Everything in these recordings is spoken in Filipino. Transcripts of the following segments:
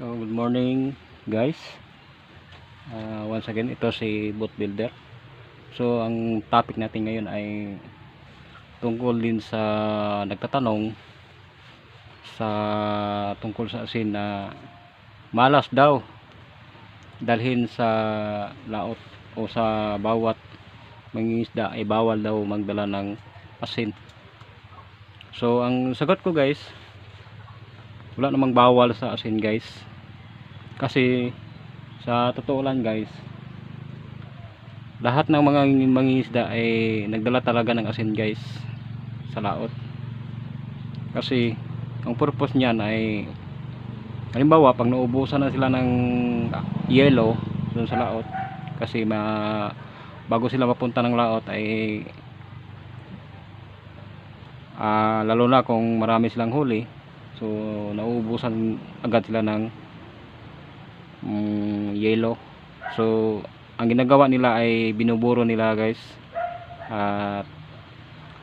So, good morning guys. Uh, once again, ito si Boat Builder. So, ang topic natin ngayon ay tungkol din sa nagtatanong sa tungkol sa asin na malas daw dalhin sa laot o sa bawat mangingisda ay bawal daw magdala ng asin. So, ang sagot ko guys, wala namang bawal sa asin guys kasi sa totoo lang guys lahat ng mga mangingisda ay nagdala talaga ng asin guys sa laot. Kasi ang purpose niyan ay halimbawa pag naubusan na sila ng yellow dun sa laot kasi ma bago sila mapunta ng laot ay ah, lalo na kung marami silang huli so nauubusan agad sila ng mm, yellow so ang ginagawa nila ay binuburo nila guys at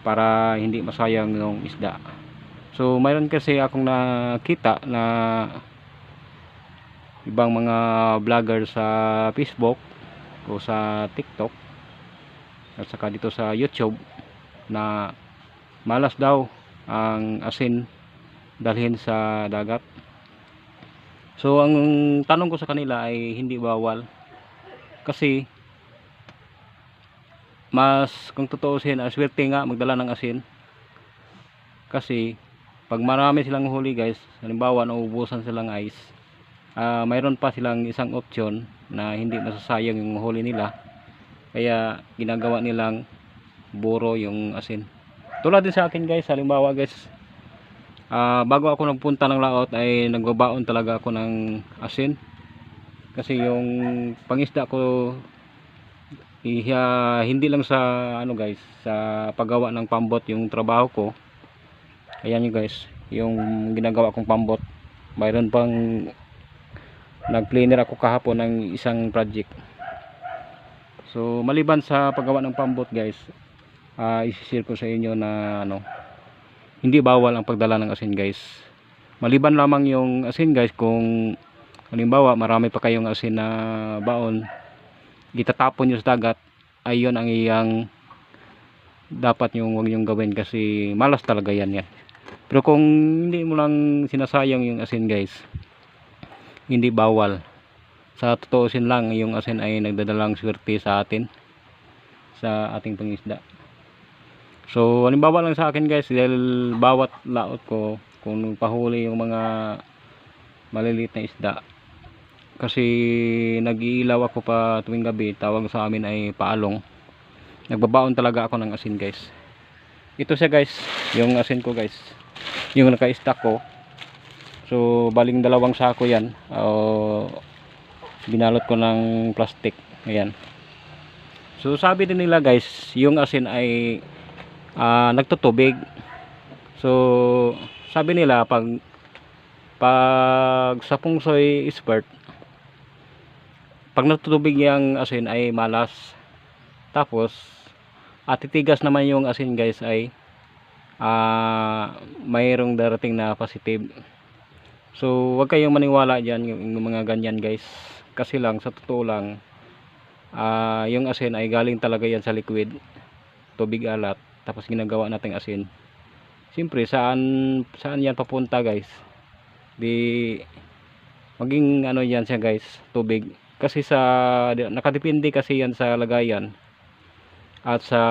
para hindi masayang yung isda so mayroon kasi akong nakita na ibang mga vlogger sa Facebook o sa TikTok at saka dito sa YouTube na malas daw ang asin dalhin sa dagat. So ang tanong ko sa kanila ay hindi bawal. Kasi mas kung tutuusin aswerte nga magdala ng asin. Kasi pag marami silang huli guys halimbawa naubusan silang ice ah mayroon pa silang isang option na hindi masasayang yung huli nila. Kaya ginagawa nilang buro yung asin. Tulad din sa akin guys halimbawa guys Ah, bago ako nagpunta ng laot ay nagbabaon talaga ako ng asin. Kasi yung pangisda ko iha, hindi lang sa ano guys sa paggawa ng pambot yung trabaho ko. Ayan nyo guys yung ginagawa kong pambot. Mayroon pang nag-cleaner ako kahapon ng isang project. So maliban sa paggawa ng pambot guys uh, isishare ko sa inyo na ano hindi bawal ang pagdala ng asin guys. Maliban lamang yung asin guys kung halimbawa marami pa kayong asin na baon itatapon nyo sa dagat ayun ang iyang dapat yung wag yung gawin kasi malas talaga yan yan. Pero kung hindi mo lang sinasayang yung asin guys hindi bawal. Sa totoosin lang yung asin ay nagdadalang swerte sa atin sa ating pangisda So, halimbawa lang sa akin guys, dahil bawat laot ko, kung pahuli yung mga maliliit na isda, kasi nag-iilaw ako pa tuwing gabi, tawag sa amin ay paalong. Nagbabaon talaga ako ng asin guys. Ito siya guys, yung asin ko guys. Yung naka-stack ko. So, baling dalawang sako yan. O, binalot ko ng plastic. Ayan. So, sabi din nila guys, yung asin ay uh, nagtutubig. So sabi nila pag pag sa pungsoy expert pag nagtutubig yung asin ay malas. Tapos at titigas naman yung asin guys ay uh, mayroong darating na positive. So wag kayong maniwala dyan yung mga ganyan guys. Kasi lang sa totoo lang uh, yung asin ay galing talaga yan sa liquid tubig alat tapos ginagawa nating asin siyempre saan saan yan papunta guys? Di maging ano yan siya guys tubig. Kasi sa nakadepende kasi yan sa lagayan at sa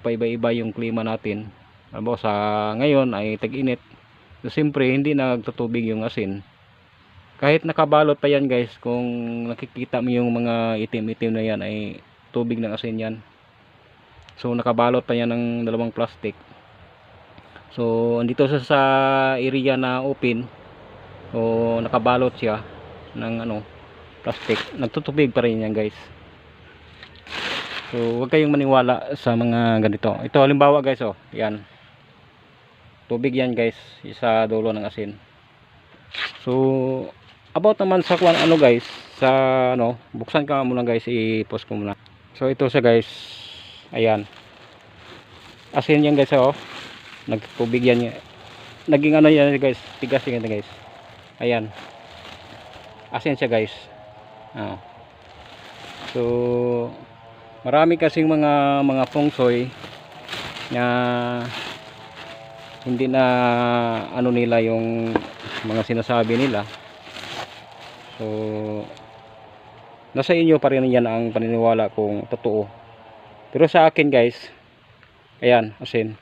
paiba-iba yung klima natin. Alam sa ngayon ay tag-init. So siyempre hindi nagtutubig yung asin kahit nakabalot pa yan guys kung nakikita mo yung mga itim-itim na yan ay tubig ng asin yan So nakabalot pa yan ng dalawang plastic. So andito sa sa area na open. So nakabalot siya ng ano plastic. Nagtutubig pa rin yan guys. So huwag kayong maniwala sa mga ganito. Ito halimbawa guys oh, yan. Tubig yan guys, isa dulo ng asin. So about naman sa kung ano guys, sa ano, buksan ka muna guys, i-post ko muna. So ito siya guys, ayan. Asin yan guys oh. Nagtubig yan naging ano yan guys. Tigas yan guys. Ayan. Asin siya guys. Ah. so marami kasing mga mga fungsoy na hindi na ano nila yung mga sinasabi nila. So nasa inyo pa rin yan ang paniniwala kung totoo pero sa akin guys ayan asin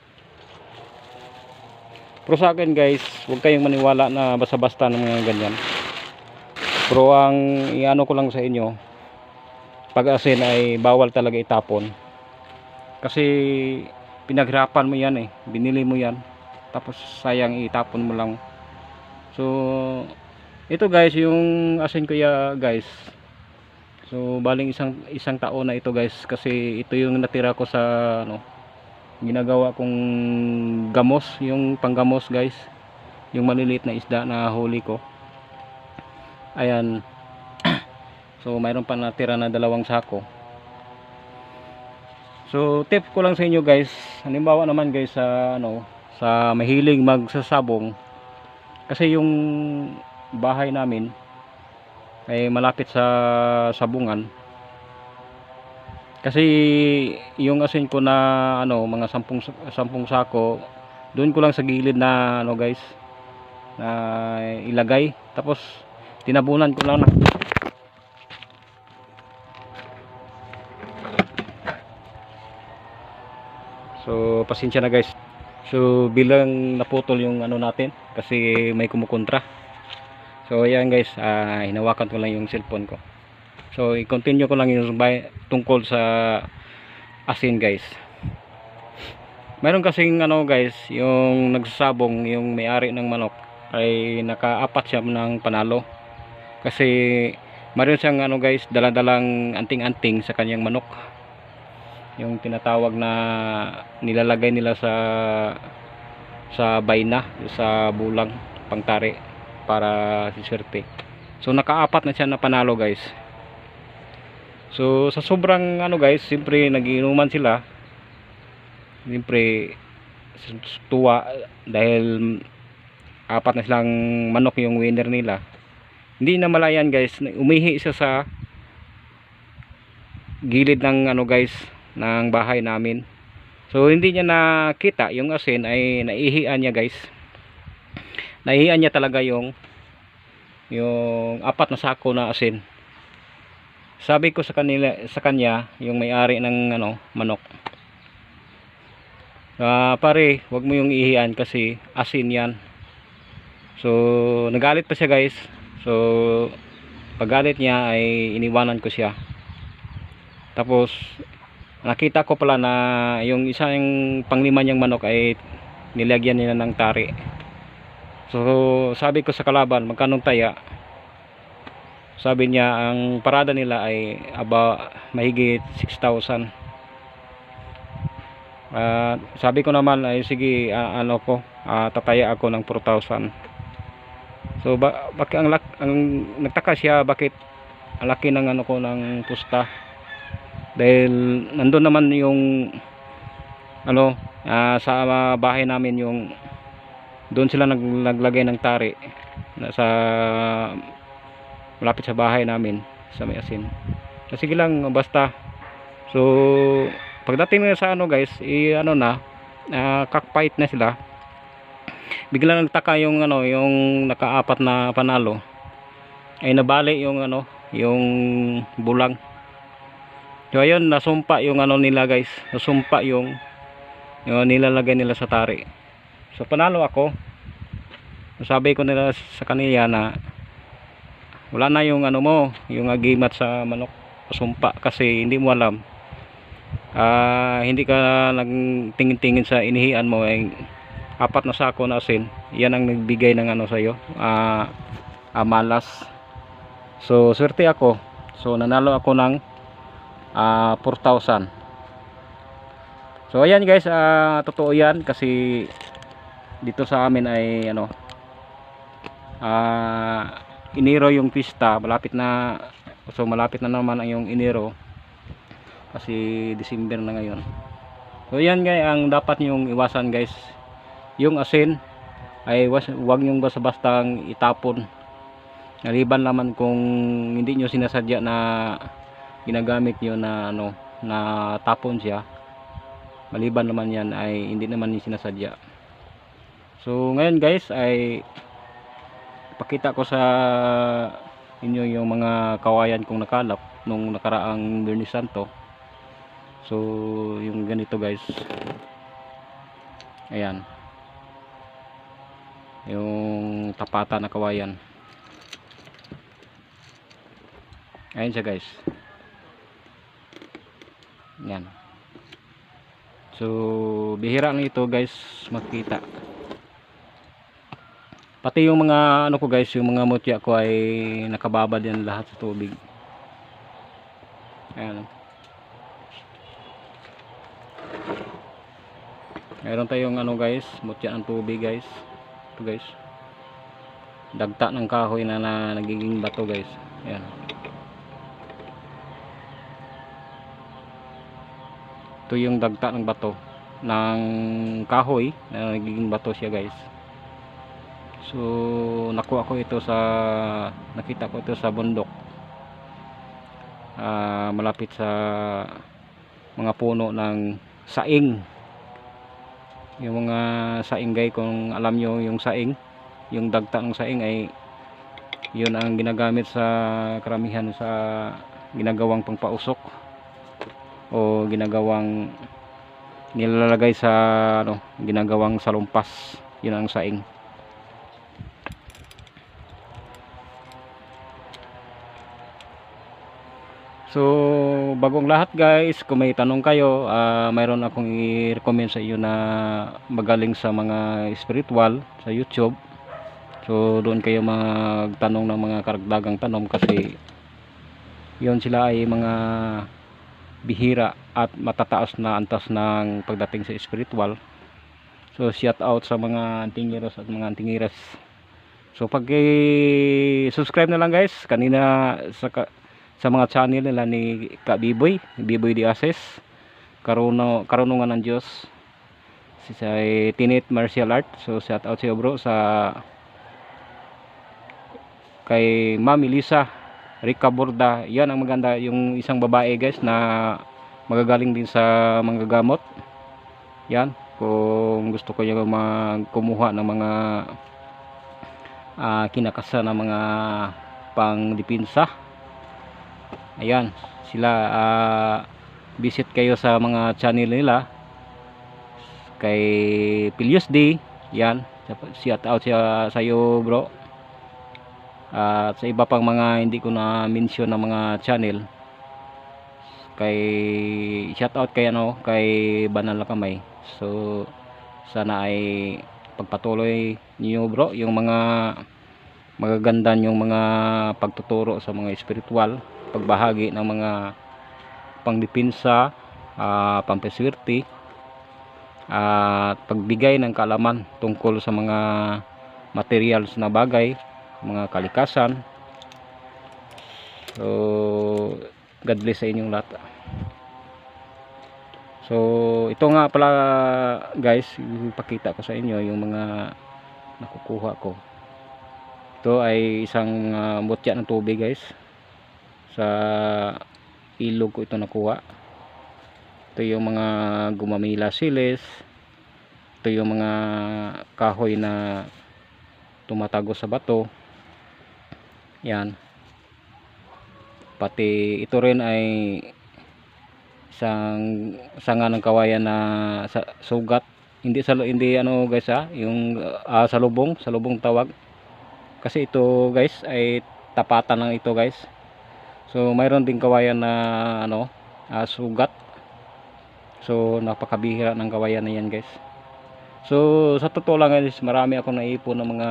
pero sa akin guys huwag kayong maniwala na basta-basta ng mga ganyan. Pero ang iano ko lang sa inyo pag asin ay bawal talaga itapon. Kasi pinaghirapan mo yan eh binili mo yan tapos sayang itapon mo lang. So ito guys yung asin ko ya guys so baling isang isang taon na ito guys kasi ito yung natira ko sa ano ginagawa kong gamos yung panggamos guys. Yung maliliit na isda na huli ko. Ayan. So mayroon pa natira na dalawang sako. So tip ko lang sa inyo guys. Halimbawa naman guys sa ano sa mahilig magsasabong kasi yung bahay namin ay malapit sa sabungan. Kasi yung asin ko na ano mga sampung, sampung sako doon ko lang sa gilid na ano guys na ilagay. Tapos tinabunan ko lang na. So pasensya na guys. So bilang naputol yung ano natin kasi may kumukontra so ayan guys. Ah, hinawakan ko lang yung cellphone ko. So i-continue ko lang yung tungkol sa asin guys. Mayroon kasing ano guys yung nagsasabong yung may-ari ng manok ay nakaapat siya ng panalo. Kasi mayroon siyang ano guys daladalang anting-anting sa kanyang manok. Yung tinatawag na nilalagay nila sa sa bayna sa bulang pangtari para siswerte so nakaapat na siya na panalo guys. So sa sobrang ano guys siyempre nagiinuman sila. Siyempre tuwa dahil apat na silang manok yung winner nila. Hindi na malayan guys. Umihi siya sa gilid ng ano guys ng bahay namin. So hindi niya nakita yung asin ay naihian niya guys naihian niya talaga yung yung apat na sako na asin sabi ko sa kanila sa kanya yung may-ari ng ano manok Ah, pare, wag mo yung ihian kasi asin 'yan. So, nagalit pa siya, guys. So, paggalit niya ay iniwanan ko siya. Tapos nakita ko pala na yung isang panglima niyang manok ay nilagyan nila ng tari. So, sabi ko sa kalaban, magkanong taya? Sabi niya, ang parada nila ay aba mahigit 6,000. Ah, sabi ko naman ay sige ah, ano ko ah, tataya ako ng 4,000 so ba, bakit ang, ang nagtaka siya bakit ang laki ng ano ko ng pusta dahil nandun naman yung ano ah, sa bahay namin yung doon sila nag, naglagay ng tari na sa malapit sa bahay namin sa may asin. So, sige lang basta. So pagdating nila sa ano guys i ano na uh, cockfight na sila. Bigla nagtaka yung ano yung nakaapat na panalo. Ay nabali yung ano yung bulang. So ayun nasumpa yung ano nila guys. Nasumpa yung yung nilalagay nila sa tari so panalo ako. Sabi ko nila sa kanila na wala na yung ano mo yung agimat sa manok sumpa kasi hindi mo alam. Ah hindi ka nagtingin-tingin sa inihian mo ay apat na sako na asin. Yan ang nagbigay ng ano sa'yo ah amalas so swerte ako. So nanalo ako ng ah 4,000 so ayan guys ah totoo yan kasi dito sa amin ay ano ah iniro yung pista. Malapit na so malapit na naman ang yung iniro. Kasi December na ngayon. So yan guys ang dapat nyong iwasan guys. Yung asin ay was, wag nyong basta bastang itapon. Naliban naman kung hindi nyo sinasadya na ginagamit nyo na ano na tapon siya. Maliban naman yan ay hindi naman yung sinasadya. So ngayon guys ay pakita ko sa inyo yung mga kawayan kong nakalap nung nakaraang Bernie Santo. So yung ganito guys. Ayan. Yung tapatan na kawayan. Ayan siya guys. Yan. So, bihira lang ito guys makita. Pati yung mga ano ko guys, yung mga mutya ko ay nakababad yan lahat sa tubig. Ayan. Meron tayong ano guys, mutya ng tubig guys. Ito guys. Dagta ng kahoy na, na nagiging bato guys. Ayan. ito yung dagta ng bato ng kahoy na nagiging bato siya guys so nakuha ko ito sa nakita ko ito sa bundok. Ah, malapit sa mga puno ng saing. Yung mga sainggay kung alam nyo yung saing yung dagta ng saing ay yun ang ginagamit sa karamihan sa ginagawang pangpausok o ginagawang nilalagay sa ano, ginagawang salumpas. Yun ang saing so bagong lahat guys kung may tanong kayo ah, mayroon akong i-recommend sa iyo na magaling sa mga spiritual sa youtube so doon kayo magtanong ng mga karagdagang tanong kasi yun sila ay mga bihira at matataas na antas ng pagdating sa spiritual. So shout out sa mga antingiros at mga antingiras. So pag subscribe na lang guys kanina sa sa mga channel nila ni Ka Biboy, Biboy di Karuno Karunungan ng Diyos. Si sa Tinit Martial Art. So shout out sa bro sa kay Ma'am Elisa Rica Borda. Yan ang maganda yung isang babae guys na magagaling din sa mga gamot. Yan. Kung gusto ko yung magkumuha ng mga ah, kinakasa ng mga pangdipinsa. Ayan. Sila ah, visit kayo sa mga channel nila. Kay Pilius D. Yan. Shout out siya sa iyo bro at sa iba pang mga hindi ko na mention na mga channel kay shoutout kay ano kay Banal na Kamay so sana ay pagpatuloy niyo bro yung mga magaganda yung mga pagtuturo sa mga spiritual pagbahagi ng mga pangdipinsa uh, pampeswerte at pagbigay ng kaalaman tungkol sa mga materials na bagay mga kalikasan. So God bless sa inyong lahat. So ito nga pala guys ipakita ko sa inyo yung mga nakukuha ko. Ito ay isang uh, mutya ng tubig guys sa ilog ko ito nakuha. Ito yung mga gumamila siles ito yung mga kahoy na tumatago sa bato. Yan. Pati ito rin ay isang sanga ng kawayan na sa, sugat. Hindi sa hindi ano guys ha yung uh, sa lubong sa lubong tawag. Kasi ito guys ay tapatan lang ito guys so mayroon din kawayan na ano uh, sugat. So napakabihira ng kawayan na yan guys. So sa totoo lang guys marami akong naipon ng mga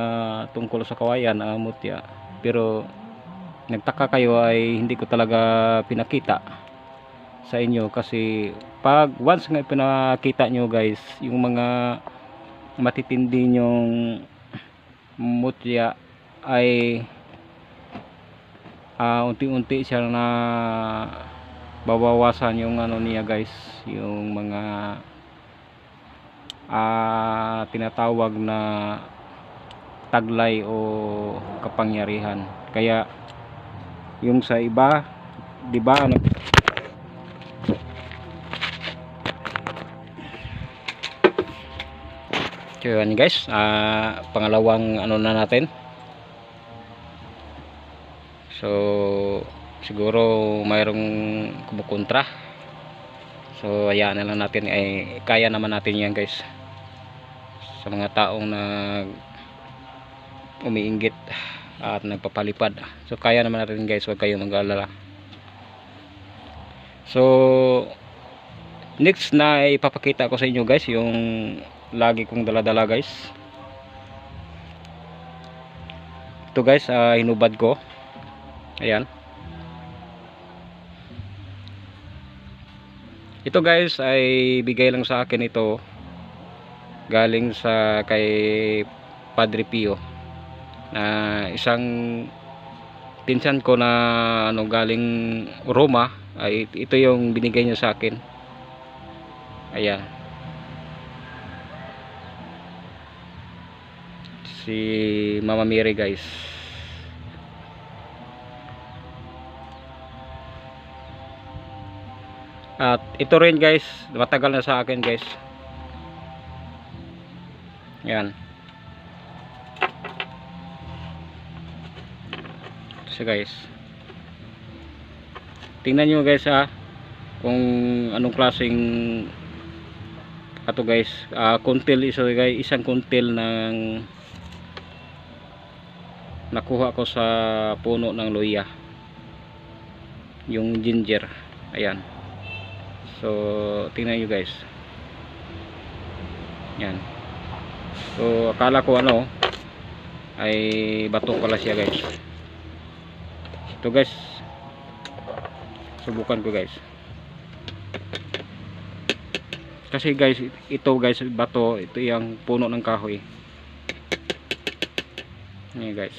tungkol sa kawayan uh, mutya. Pero nagtaka kayo ay hindi ko talaga pinakita sa inyo kasi pag once nga pinakita nyo guys yung mga matitindi nyong mutya ay uh, unti-unti siya na babawasan yung ano niya guys. Yung mga uh, tinatawag na taglay o kapangyarihan. Kaya yung sa iba di ba ano? So guys, ah, pangalawang ano na natin. So siguro mayroong kumukontra. So hayaan na lang natin ay kaya naman natin yan guys. Sa mga taong nag umiinggit at nagpapalipad. So kaya naman natin guys, huwag kayong mag-alala. So next na ipapakita ko sa inyo guys yung lagi kong daladala guys ito guys ah, hinubad ko ayan. Ito guys ay bigay lang sa akin ito galing sa kay Padre Pio na isang pinsan ko na ano galing Roma. Ay ito yung binigay niya sa akin. Ayan. Si Mama Mary guys at ito rin guys. Matagal na sa akin guys. Yan. Siya guys. Tingnan nyo guys ha kung anong klaseng ato guys. Ah, kuntil isa guys isang kuntil ng nakuha ko sa puno ng luya. Yung ginger. Ayan so tingnan nyo guys yan so akala ko ano ay bato pala siya guys ito guys subukan ko guys kasi guys ito guys bato ito yung puno ng kahoy Ayan guys.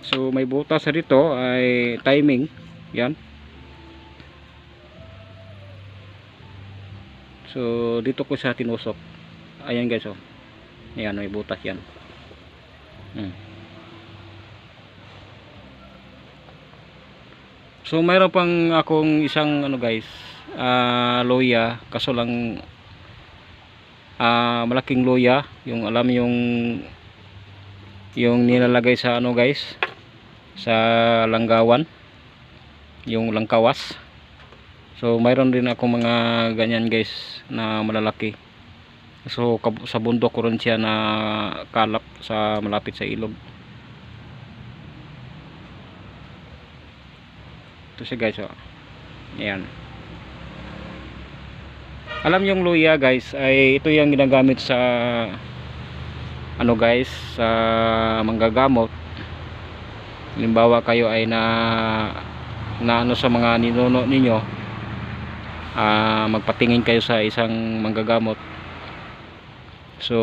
So may butas dito ay timing. Yan. So dito ko sa tinusok. Ayan guys oh. Ayan may butas yan. Hmm. So mayroon pang akong isang ano guys, ah loya kaso lang ah malaking loya, yung alam yung yung nilalagay sa ano guys sa langgawan yung langkawas so mayroon din ako mga ganyan guys na malalaki. So sa bundok ko rin siya na kalap sa malapit sa ilog. Ito siya guys oh. ayan. Alam yung luya guys ay ito yung ginagamit sa ano guys sa manggagamot. Halimbawa kayo ay na na ano sa mga ninuno ninyo ah, magpatingin kayo sa isang manggagamot so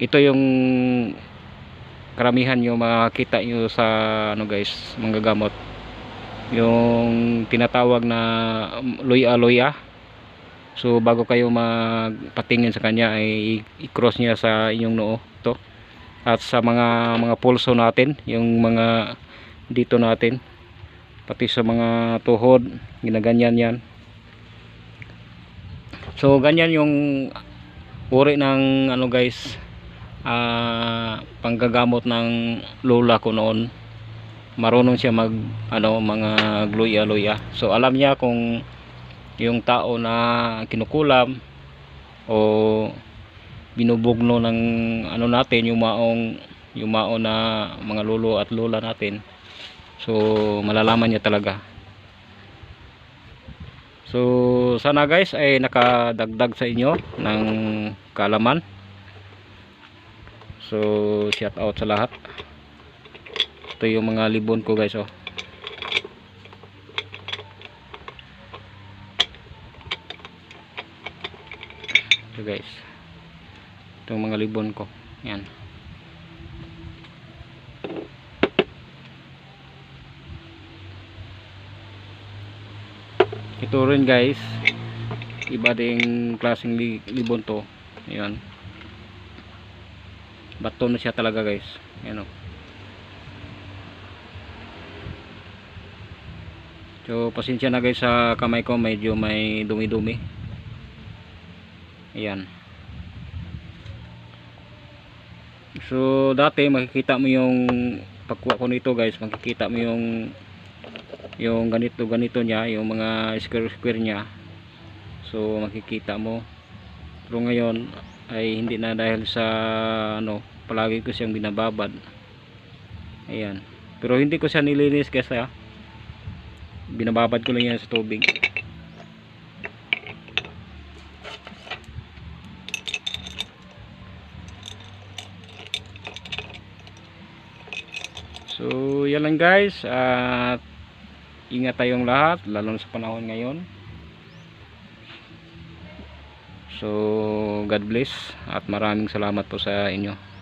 ito yung karamihan nyo makakita nyo sa ano guys manggagamot yung tinatawag na luya luya So bago kayo magpatingin sa kanya ay i-cross niya sa inyong noo to. At sa mga mga pulso natin, yung mga dito natin pati sa mga tuhod, ginaganyan yan. So ganyan yung uri ng ano guys, ah panggagamot ng lola ko noon. Marunong siya mag ano mga gluya-luya. So alam niya kung yung tao na kinukulam o binubugno ng ano natin yung maong yung maong na mga lolo at lola natin so malalaman niya talaga so sana guys ay nakadagdag sa inyo ng kalaman. So shout out sa lahat. Ito yung mga libon ko guys oh. Ito guys. Itong mga libon ko. Yan ito rin guys. Iba ding klaseng libon to. Ayan. Bato na siya talaga guys. Ayan o so pasensya na guys sa kamay ko. Medyo may dumi dumi ayan. So dati makikita mo yung pagkuha ko nito guys. Makikita mo yung yung ganito ganito niya, yung mga square square niya. So makikita mo. Pero ngayon ay hindi na dahil sa ano, palagi ko siyang binababad. Ayan. Pero hindi ko siya nilinis kasi ah. Binababad ko lang yan sa tubig. So, yan lang guys. At ingat tayong lahat, lalo sa panahon ngayon. So, God bless at maraming salamat po sa inyo.